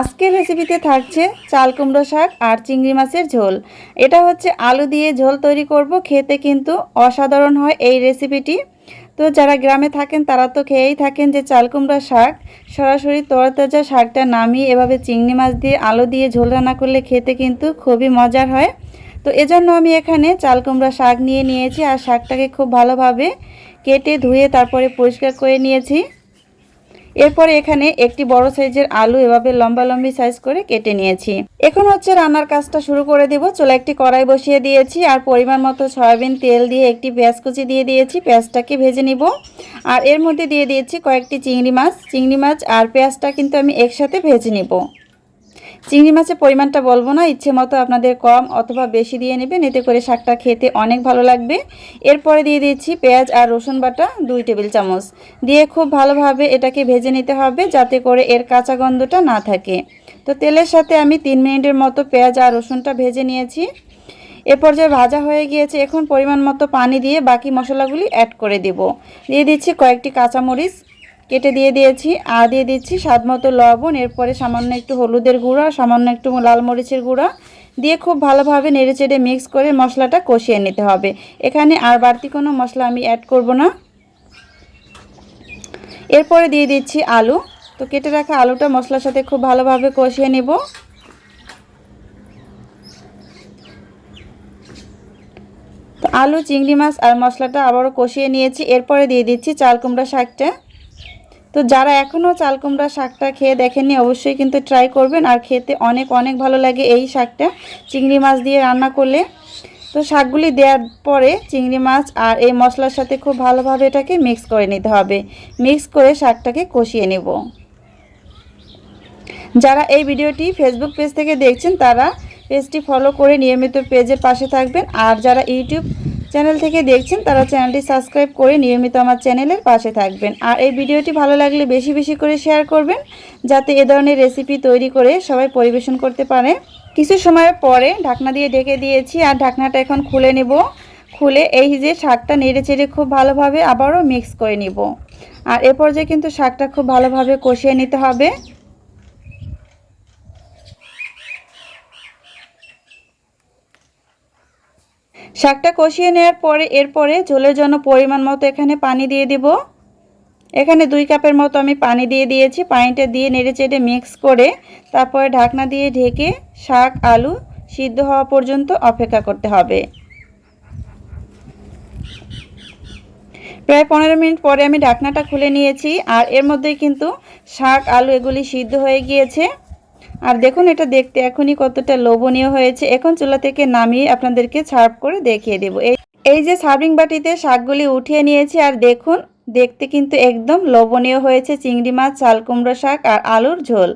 আজকের রেসিপিতে থাকছে চাল কুমড়ো শাক আর চিংড়ি মাছের ঝোল। এটা হচ্ছে আলু দিয়ে ঝোল তৈরি করব, খেতে কিন্তু অসাধারণ হয় এই রেসিপিটি তো যারা গ্রামে থাকেন, তারা তো খেয়েই থাকেন যে চাল কুমড়া শাক। সরাসরি তরতাজা শাকটা নামিয়ে এভাবে চিংড়ি মাছ দিয়ে আলু দিয়ে ঝোল রান্না করলে খেতে কিন্তু খুবই মজার হয়। তো এজন্য আমি এখানে চাল কুমড়া শাক নিয়ে নিয়েছি আর শাকটাকে খুব ভালোভাবে কেটে ধুয়ে তারপরে পরিষ্কার করে নিয়েছি। এরপরে এখানে একটি বড় সাইজের আলু এভাবে লম্বা লম্বি সাইজ করে কেটে নিয়েছি। এখন হচ্ছে রান্নার কাজটা শুরু করে দিব। চলে একটি কড়াই বসিয়ে দিয়েছি আর পরিমাণ মতো সয়াবিন তেল দিয়ে একটি পেঁয়াজ কুচি দিয়ে দিয়েছি। পেঁয়াজটাকে ভেজে নিব। আর এর মধ্যে দিয়ে দিয়েছি কয়েকটি চিংড়ি মাছ। চিংড়ি মাছ আর পেঁয়াজটা কিন্তু আমি একসাথে ভেজে নিব। চিংড়ি মাছের পরিমাণটা বলব না, ইচ্ছে মতো আপনাদের কম অথবা বেশি দিয়ে নেবেন, এতে করে শাকটা খেতে অনেক ভালো লাগবে। এরপরে দিয়ে দিচ্ছি পেঁয়াজ আর রসুন বাটা দুই টেবিল চামচ। দিয়ে খুব ভালোভাবে এটাকে ভেজে নিতে হবে যাতে করে এর কাঁচা গন্ধটা না থাকে। তো তেলের সাথে আমি তিন মিনিটের মতো পেঁয়াজ আর রসুনটা ভেজে নিয়েছি। এ পর্যায়ে ভাজা হয়ে গিয়েছে, এখন পরিমাণ মতো পানি দিয়ে বাকি মশলাগুলি অ্যাড করে দেব। দিয়ে দিচ্ছি কয়েকটি কাঁচামরিচ কেটে দিয়ে দিয়েছি আর দিয়ে দিচ্ছি, স্বাদ মতো লবণ, এরপরে সামান্য একটু হলুদের গুঁড়া, সামান্য একটু লাল মরিচের গুঁড়া, দিয়ে খুব ভালোভাবে নেড়ে চেড়ে মিক্স করে মশলাটা কষিয়ে নিতে হবে। এখানে আর বাড়তি কোনো মশলা আমি অ্যাড করব না। এরপরে দিয়ে দিচ্ছি আলু। তো কেটে রাখা আলুটা মশলার সাথে খুব ভালোভাবে কষিয়ে নেব। আলু, চিংড়ি মাছ আর মশলাটা আবারও কষিয়ে নিয়েছি। এরপরে দিয়ে দিচ্ছি চাল কুমড়া শাকটা। তো যারা এখনও চাল কুমড়া শাকটা খেয়ে দেখেননি, অবশ্যই কিন্তু ট্রাই করবেন। আর খেতে অনেক অনেক ভালো লাগে এই শাকটা। চিংড়ি মাছ দিয়ে রান্না করলে। তো শাকগুলি দেওয়ার পরে চিংড়ি মাছ আর এই মশলার সাথে খুব ভালোভাবে এটাকে মিক্স করে নিতে হবে। মিক্স করে শাকটাকে কষিয়ে নেব। যারা এই ভিডিওটি ফেসবুক পেজ থেকে দেখছেন, তারা পেজটি ফলো করে নিয়মিত পেজের পাশে থাকবেন। আর যারা ইউটিউব চ্যানেল থেকে দেখছেন, তারা চ্যানেলটি সাবস্ক্রাইব করে নিয়মিত আমার চ্যানেলের পাশে থাকবেন। আর এই ভিডিওটি ভালো লাগলে বেশি বেশি করে শেয়ার করবেন, যাতে এ ধরনের রেসিপি তৈরি করে সবাই পরিবেশন করতে পারে। কিছু সময় পরে ঢাকনা দিয়ে ঢেকে দিয়েছি, আর ঢাকনাটা এখন খুলে নেব। খুলে এই যে শাকটা নেড়ে চেড়ে খুব ভালোভাবে আবারও মিক্স করে নিব। আর এ পর্যায়ে কিন্তু শাকটা খুব ভালোভাবে কষিয়ে নিতে হবে। শাকটা কষিয়ে নেওয়ার পরে, এরপরে ঝোলের জন্য পরিমাণ মতো এখানে পানি দিয়ে দিব। এখানে দুই কাপের মতো আমি পানি দিয়ে দিয়েছি, পানিটা দিয়ে নেড়ে চেড়ে মিক্স করে তারপরে ঢাকনা দিয়ে ঢেকে শাক, আলু সিদ্ধ হওয়া পর্যন্ত অপেক্ষা করতে হবে। প্রায় পনেরো মিনিট পরে আমি ঢাকনাটা খুলে নিয়েছি, আর এর মধ্যেই কিন্তু শাক, আলু এগুলি সিদ্ধ হয়ে গিয়েছে। আর দেখুন, এটা দেখতে এখনই কতটা লোভনীয় হয়েছে। এখন চুলা থেকে নামিয়ে আপনাদেরকে সার্ভ করে দেখিয়ে দেব। এই এই যে সার্ভিং বাটিতে শাকগুলি উঠিয়ে নিয়েছি, আর দেখুন, দেখতে কিন্তু একদম লোভনীয় হয়েছে চিংড়ি মাছ, চাল কুমড়ো শাক, আর আলুর ঝোল।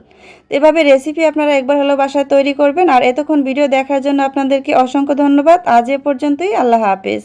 এভাবে রেসিপি আপনারা একবার হলো বাসায় তৈরি করবেন। আর এতক্ষণ ভিডিও দেখার জন্য আপনাদেরকে অসংখ্য ধন্যবাদ। আজ এ পর্যন্তই, আল্লাহ হাফেজ।